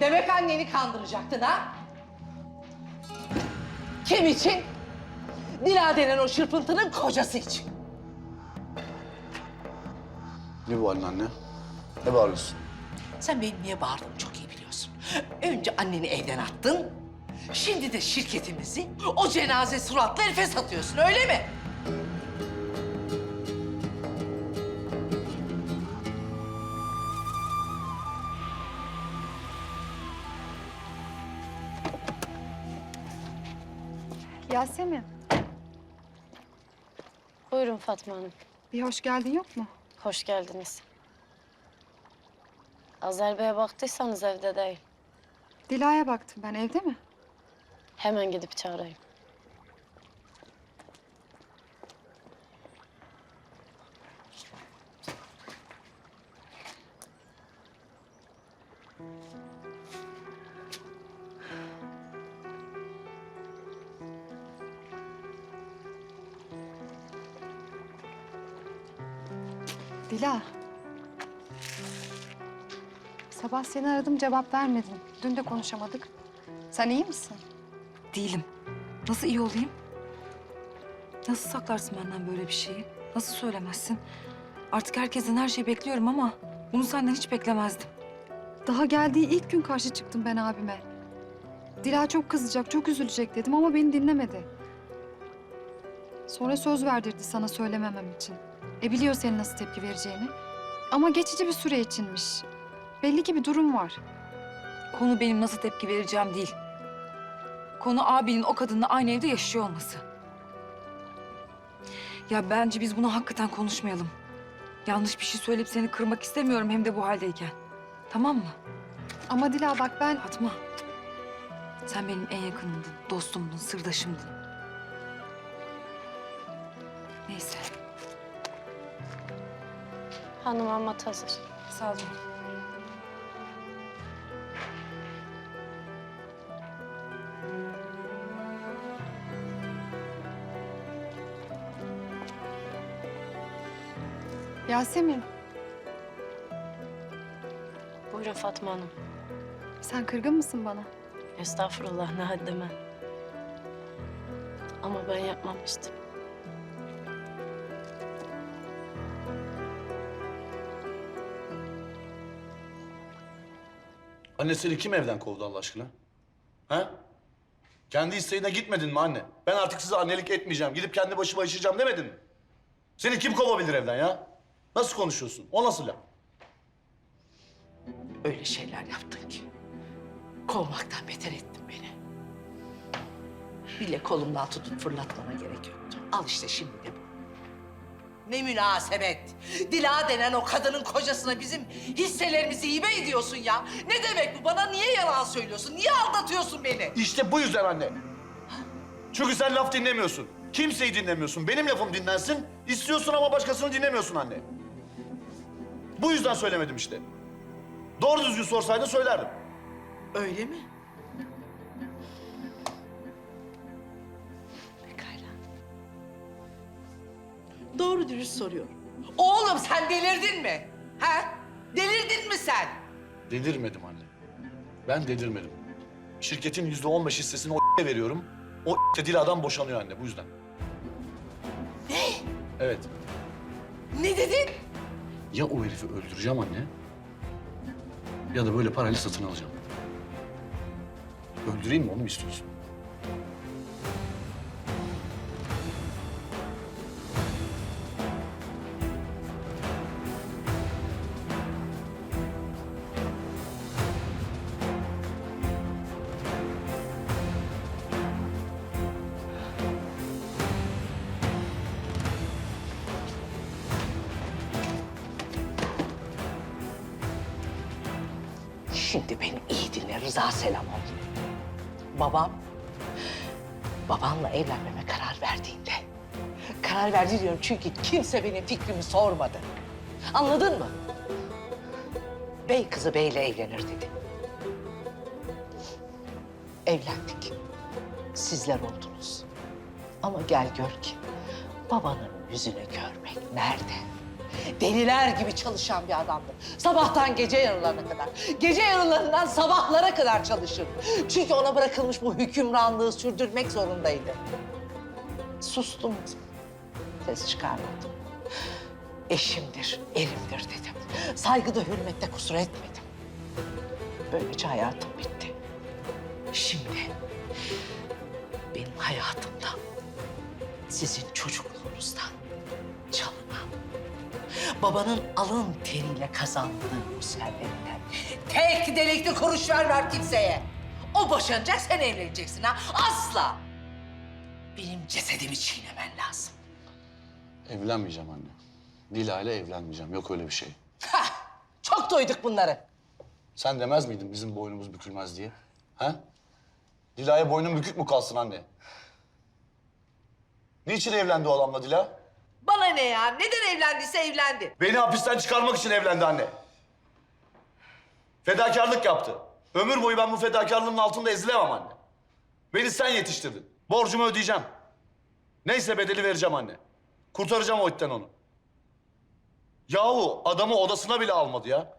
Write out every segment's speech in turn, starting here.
Demek anneni kandıracaktın ha? Kim için? Dila denen o şırpıntının kocası için. Ne bu halin anne? Ne bağırıyorsun? Sen benim niye bağırdığımı çok iyi biliyorsun. Önce anneni evden attın. Şimdi de şirketimizi o cenaze suratlı herife satıyorsun öyle mi? Yasemin, Buyurun Fatma Hanım. bir hoş geldin yok mu? Hoş geldiniz. Azer Bey'e baktıysanız evde değil. Dila'ya baktım ben, evde mi? Hemen gidip çağırayım. Sabah seni aradım, cevap vermedin. Dün de konuşamadık. Sen iyi misin? Değilim. Nasıl iyi olayım? Nasıl saklarsın benden böyle bir şeyi? Nasıl söylemezsin? Artık herkesten her şeyi bekliyorum ama bunu senden hiç beklemezdim. Daha geldiği ilk gün karşı çıktım ben abime. Dila çok kızacak, çok üzülecek dedim ama beni dinlemedi. Sonra söz verdirdi sana söylememem için. E biliyor senin nasıl tepki vereceğini. Ama geçici bir süre içinmiş. Belli ki bir durum var. Konu benim nasıl tepki vereceğim değil. Konu abinin o kadınla aynı evde yaşıyor olması. Ya bence biz bunu hakikaten konuşmayalım. Yanlış bir şey söyleyip seni kırmak istemiyorum hem de bu haldeyken. Tamam mı? Ama Dila bak ben... Fatma. Sen benim en yakınımdın, dostumdun, sırdaşımdın. Neyse. Hanım amat hazır. Sağ olun. Yasemin, Buyurun Fatma Hanım. sen kırgın mısın bana? Estağfurullah ne haddime. Ama ben yapmamıştım. Anne seni kim evden kovdu Allah aşkına? Ha? Kendi isteğine gitmedin mi anne? Ben artık size annelik etmeyeceğim. Gidip kendi başıma yaşayacağım demedin mi? Seni kim kovabilir evden ya? Nasıl konuşuyorsun? O nasıl laf? Öyle şeyler yaptın ki. Kovmaktan beter ettin beni. Bile kolumdan tutup fırlatmana gerek yoktu. Al işte şimdi de bu. Ne münasebet. Dila denen o kadının kocasına bizim hisselerimizi hibe ediyorsun ya. Ne demek bu? Bana niye yalan söylüyorsun? Niye aldatıyorsun beni? İşte bu yüzden anne. Çünkü sen laf dinlemiyorsun. Kimseyi dinlemiyorsun. Benim lafım dinlensin. İstiyorsun ama başkasını dinlemiyorsun anne. Bu yüzden söylemedim işte. Doğru düzgün sorsaydın söylerdim. Öyle mi? Pekala. Doğru dürüst soruyorum. Oğlum sen delirdin mi? Ha? Delirdin mi sen? Delirmedim anne. Ben delirmedim. Şirketin yüzde on beş hissesini o veriyorum. O Dila'dan boşanıyor anne bu yüzden. Evet. Ne dedin? Ya o herifi öldüreceğim anne ya da böyle parayla satın alacağım. Öldüreyim mi onu mu istiyorsun? Şimdi beni iyi dinle Rıza Selamoğlu. Babam, babanla evlenmeme karar verdiğinde... Karar verdi diyorum çünkü kimse benim fikrimi sormadı. Anladın mı? Bey kızı beyle evlenir dedi. Evlendik. Sizler oldunuz. Ama gel gör ki babanın yüzünü görmek nerede? Deliler gibi çalışan bir adamdı. Sabahtan gece yarılarına kadar, gece yarılarından sabahlara kadar çalışır. Çünkü ona bırakılmış bu hükümranlığı sürdürmek zorundaydı. Sustum, ses çıkarmadım. Eşimdir, erimdir dedim. Saygıda, hürmette kusur etmedim. Böylece hayatım bitti. Şimdi benim hayatımdan, sizin çocukluğunuzdan çalınan, babanın alın teriyle kazandığı bu servetten tek delikli kuruş vermem kimseye. O boşanacak, sen evleneceksin ha? Asla! Benim cesedimi çiğnemen lazım. Evlenmeyeceğim anne. Dila ile evlenmeyeceğim. Yok öyle bir şey. Hah! Çok duyduk bunları. Sen demez miydin bizim boynumuz bükülmez diye? Ha? Dila'ya boynun bükük mü kalsın anne? Niçin evlendi o adamla Dila? Bana ne ya? Neden evlendiyse evlendi. Beni hapisten çıkarmak için evlendi anne. Fedakarlık yaptı. Ömür boyu ben bu fedakarlığın altında ezilemem anne. Beni sen yetiştirdin. Borcumu ödeyeceğim. Neyse bedeli vereceğim anne. Kurtaracağım o itten onu. Yahu adamı odasına bile almadı ya.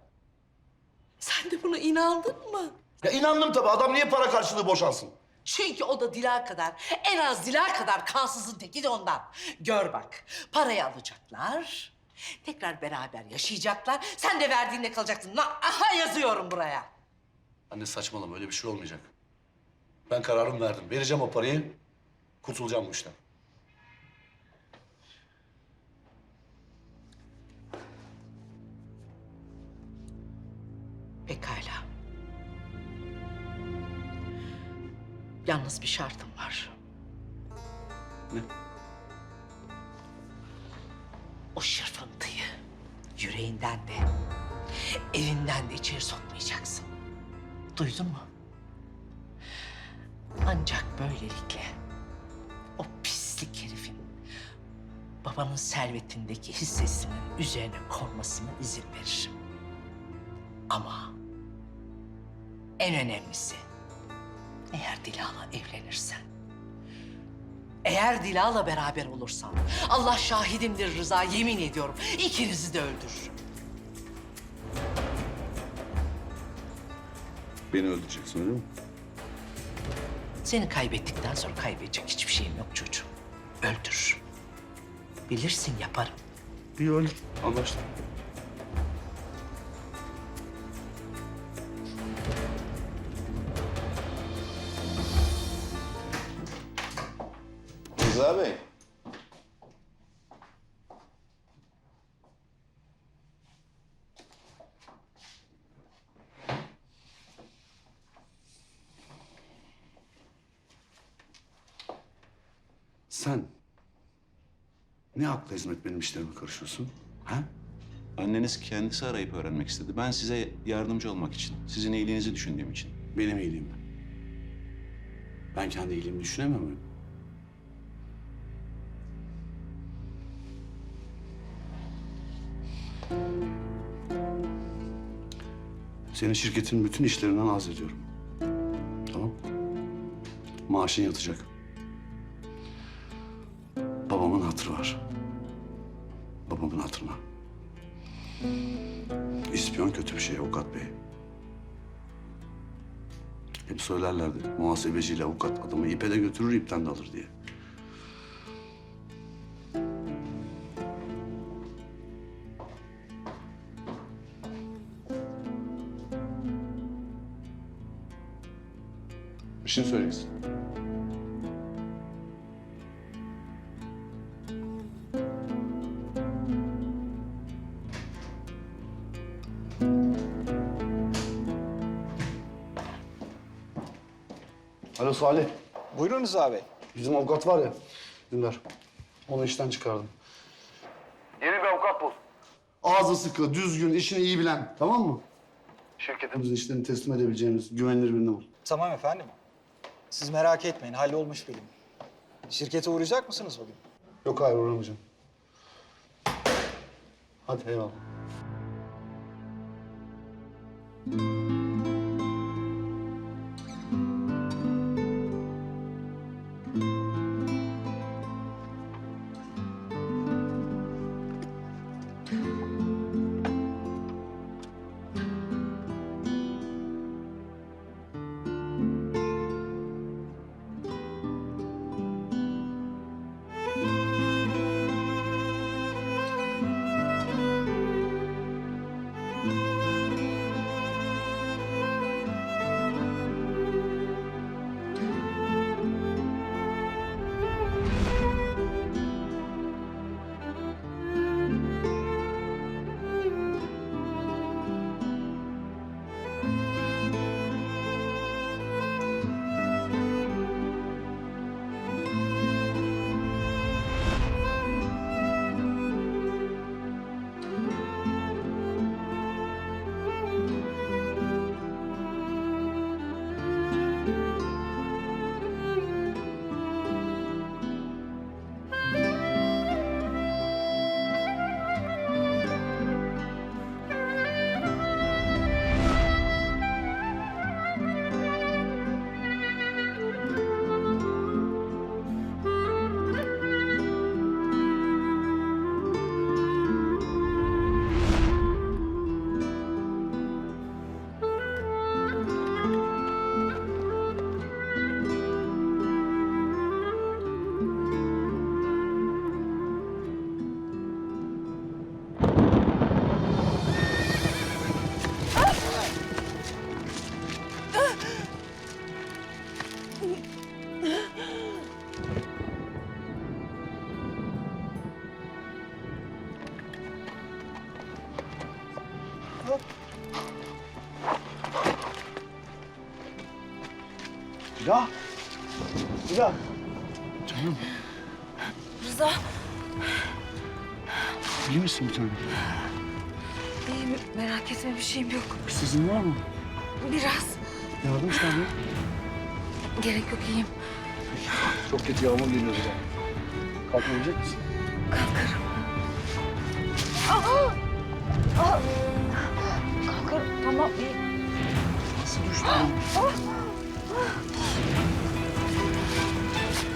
Sen de buna inandın mı? Ya inandım tabii. Adam niye para karşılığı boşansın? Çünkü o da Dila kadar, en az Dila kadar kansızın teki de ondan. Gör bak, parayı alacaklar, tekrar beraber yaşayacaklar. Sen de verdiğinde kalacaksın. Na- Aha yazıyorum buraya. Anne saçmalama öyle bir şey olmayacak. Ben kararımı verdim. Vereceğim o parayı. Kurtulacağım bu işten. Pekala. Yalnız bir şartım var. Ne? O şırfıntıyı yüreğinden de, evinden de içeri sokmayacaksın. Duydun mu? Ancak böylelikle o pislik herifin babanın servetindeki hissesinin üzerine konmasına izin veririm. Ama en önemlisi eğer Dila'la evlenirsen eğer Dila'la beraber olursan, Allah şahidimdir Rıza, yemin ediyorum ikinizi de öldürürüm. Beni öldüreceksin öyle mi? Seni kaybettikten sonra kaybedecek hiçbir şeyim yok çocuğum. Öldürürüm. Bilirsin yaparım. İyi öyle. Anlaştık. Rıza Bey. Sen ne akla hizmet benim işlerime karışıyorsun? Ha? Anneniz kendisi arayıp öğrenmek istedi. Ben size yardımcı olmak için, sizin iyiliğinizi düşündüğüm için. Benim iyiliğim mi? Ben kendi iyiliğimi düşünemiyor muyum? Senin şirketin bütün işlerinden az ediyorum. Tamam? Maaşın yatacak. Babamın hatırı var. Babamın hatırına. İspiyon kötü bir şey avukat bey. Hep söylerlerdi. Muhasebeciyle avukat adamı ipe de götürür, ipten de alır diye. Bir şey söyleyeceksin? Alo Salih. Buyurun Rıza Bey. Bizim avukat var ya, Dündar. Onu işten çıkardım. Yeni bir avukat bul. Ağzı sıkı, düzgün, işini iyi bilen. Tamam mı? Şirketimizin işlerini teslim edebileceğimiz güvenilir birini bul. Tamam efendim. Siz merak etmeyin, hallolmuş benim. Şirkete uğrayacak mısınız bugün? Yok hayır uğramayacağım. Hadi eyvallah. Dila. Dila. Canım. Rıza, İyi misin bir tanem? iyiyim. Merak etme bir şeyim yok. Sizin var mı? Biraz. Yardım ister mi? Gerek yok iyiyim. Çok kötü yağmur geliyor Dila. Kalkmayabilecek misin? Kalkarım. Kalkarım. Tamam iyiyim. Nasıl düştü?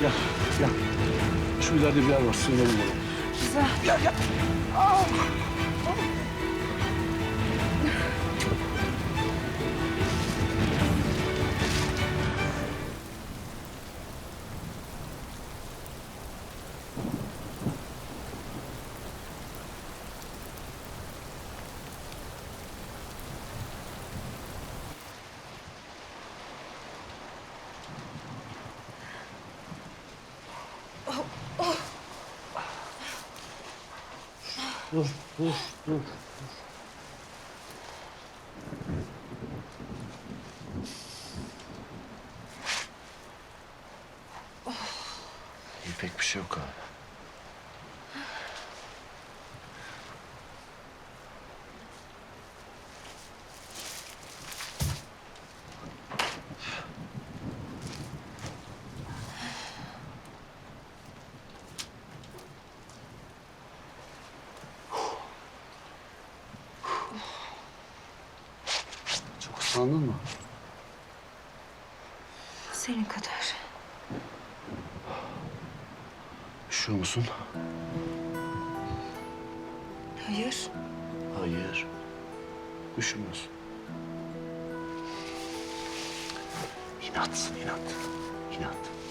Gel, gel. Şu ileride bir yer var, sığınalım oraya. Rıza. Gel, gel. Dur, dur, dur. İyi pek bir şey yok abi. Islandın mı? Senin kadar. Üşüyor musun? Hayır. Hayır. Üşümüyorsun. İnatsın inat. İnat.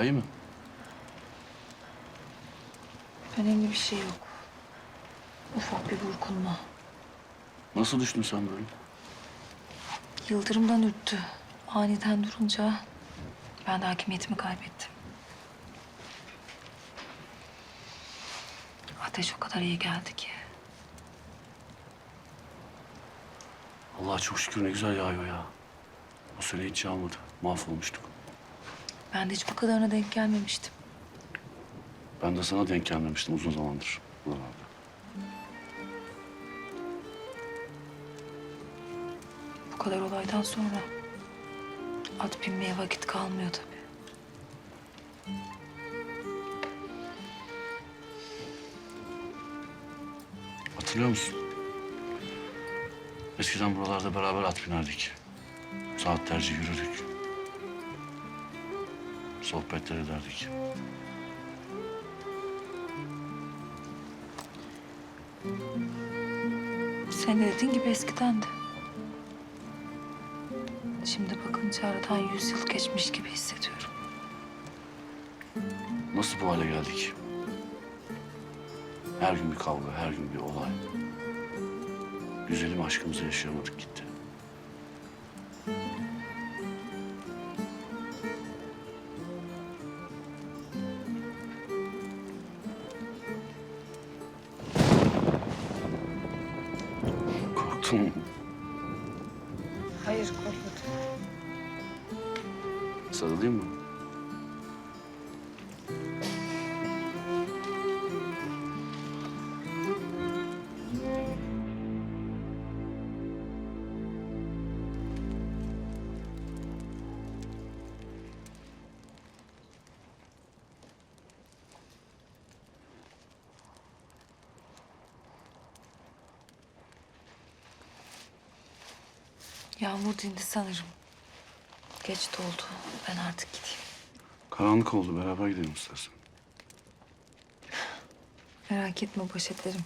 Daha iyi mi? Önemli bir şey yok. Ufak bir burkulma. Nasıl düştün sen böyle? Yıldırımdan ürktü. Aniden durunca ben de hakimiyetimi kaybettim. Ateş o kadar iyi geldi ki. Allah çok şükür ne güzel yağıyor ya. O sene hiç yağmadı. Mahvolmuştuk. Ben de hiç bu kadarına denk gelmemiştim. Ben de sana denk gelmemiştim uzun zamandır. buralarda. Bu kadar olaydan sonra at binmeye vakit kalmıyor tabii. Hatırlıyor musun? Eskiden buralarda beraber at binerdik. Saatlerce yürüdük. Sohbetler ederdik. Sen de dediğin gibi eskiden de. Şimdi bakınca aradan yüz yıl geçmiş gibi hissediyorum. Nasıl bu hale geldik? Her gün bir kavga, her gün bir olay. Güzelim aşkımızı yaşayamadık gitti. Sarılayım mı? Yağmur dindi sanırım. Geç de oldu. Ben artık gideyim. Karanlık oldu. Beraber gidelim istersen. Merak etme baş ederim.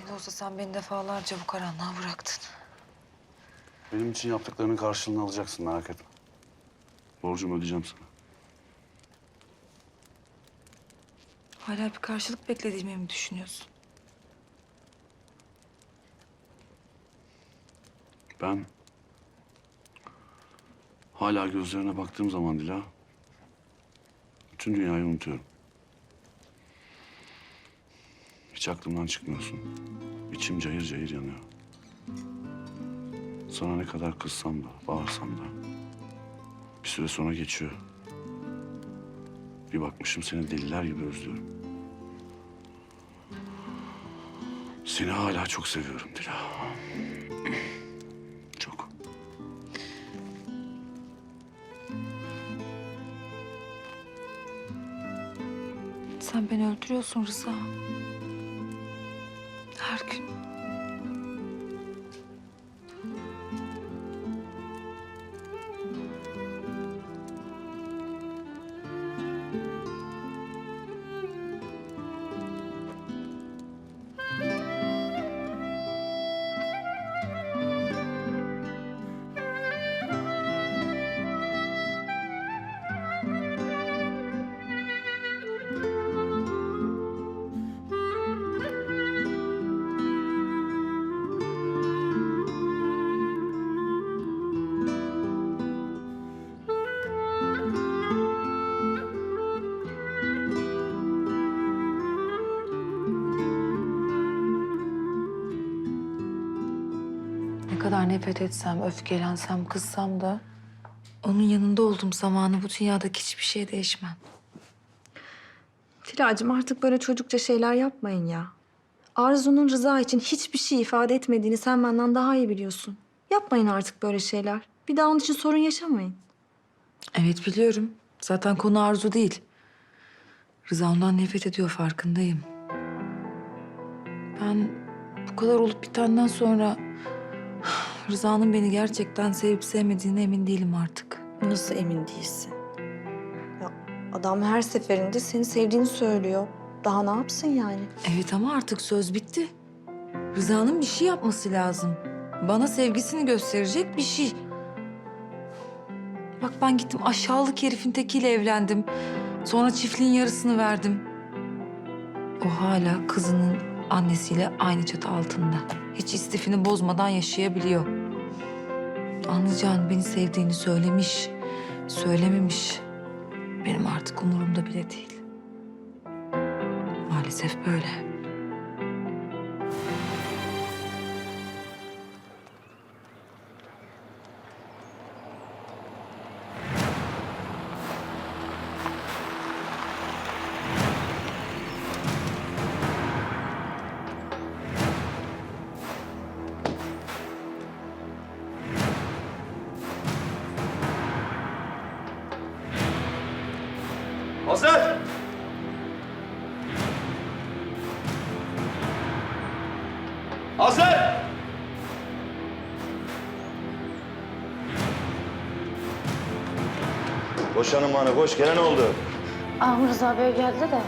Ne de olsa sen beni defalarca bu karanlığa bıraktın. Benim için yaptıklarının karşılığını alacaksın. Merak etme. Borcumu ödeyeceğim sana. Hala bir karşılık beklediğimi mi düşünüyorsun? Ben hala gözlerine baktığım zaman Dila bütün dünyayı unutuyorum. Hiç aklımdan çıkmıyorsun. İçim cayır cayır yanıyor. Sana ne kadar kızsam da, bağırsam da bir süre sonra geçiyor. Bir bakmışım seni deliler gibi özlüyorum. Seni hala çok seviyorum Dila. Beni öldürüyorsun Rıza. Nefret etsem, öfkelensem, kızsam da... ...onun yanında olduğum zamanı bu dünyadaki hiçbir şey değişmem. Tilacığım artık böyle çocukça şeyler yapmayın ya. Arzu'nun Rıza için hiçbir şey ifade etmediğini sen benden daha iyi biliyorsun. Yapmayın artık böyle şeyler. Bir daha onun için sorun yaşamayın. Evet biliyorum. Zaten konu Arzu değil. Rıza ondan nefret ediyor farkındayım. Ben bu kadar olup bitenden sonra... ...Rıza'nın beni gerçekten sevip sevmediğine emin değilim artık. Nasıl emin değilsin? Ya adam her seferinde seni sevdiğini söylüyor. Daha ne yapsın yani? Evet ama artık söz bitti. Rıza'nın bir şey yapması lazım. Bana sevgisini gösterecek bir şey. Bak ben gittim aşağılık herifin tekiyle evlendim. Sonra çiftliğin yarısını verdim. O hala kızının annesiyle aynı çatı altında. Hiç istifini bozmadan yaşayabiliyor. Anlayacağın beni sevdiğini söylemiş, söylememiş. Benim artık umurumda bile değil. Maalesef böyle. Koş hanım bana koş. Gene ne oldu? Ağam Rıza Bey geldi de.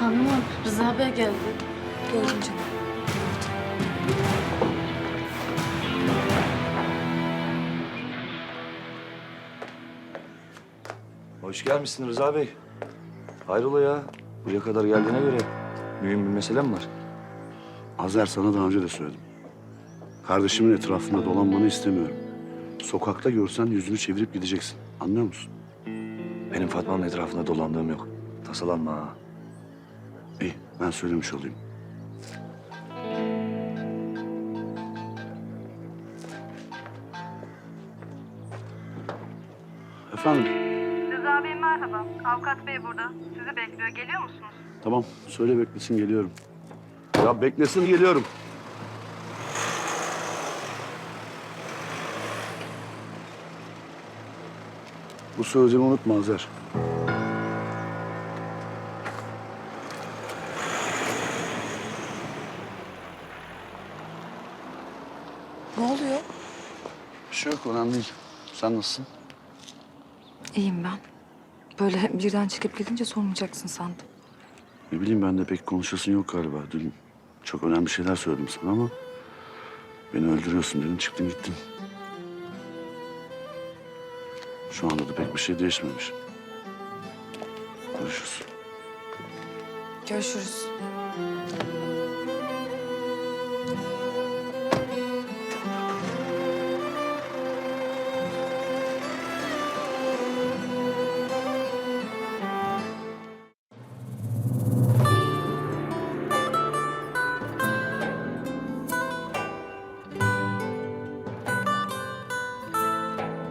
Hanımım Rıza Bey geldi. Gördüm canım. Hoş gelmişsin Rıza Bey. Hayrola ya? Buraya kadar geldiğine göre mühim bir mesele mi var? Azer sana daha önce de söyledim. Kardeşimin etrafında dolanmanı istemiyorum. Sokakta görsen yüzünü çevirip gideceksin. Anlıyor musun? Benim Fatma'nın etrafında dolandığım yok. Tasalanma ha. İyi, ben söylemiş olayım. Efendim, Rıza Bey merhaba. Avukat bey burada. Sizi bekliyor. Geliyor musunuz? tamam. Söyle beklesin, geliyorum. Ya beklesin, geliyorum. Bu sözümü unutma Azer. şey yok, önemli değil. Sen nasılsın? İyiyim ben. Böyle birden çıkıp gidince sormayacaksın sandım. Ne bileyim ben de pek konuşasın yok galiba. Dün çok önemli şeyler söyledim sana ama... ...beni öldürüyorsun dedin, çıktın gittin. Şu anda da pek bir şey değişmemiş. Görüşürüz. Görüşürüz.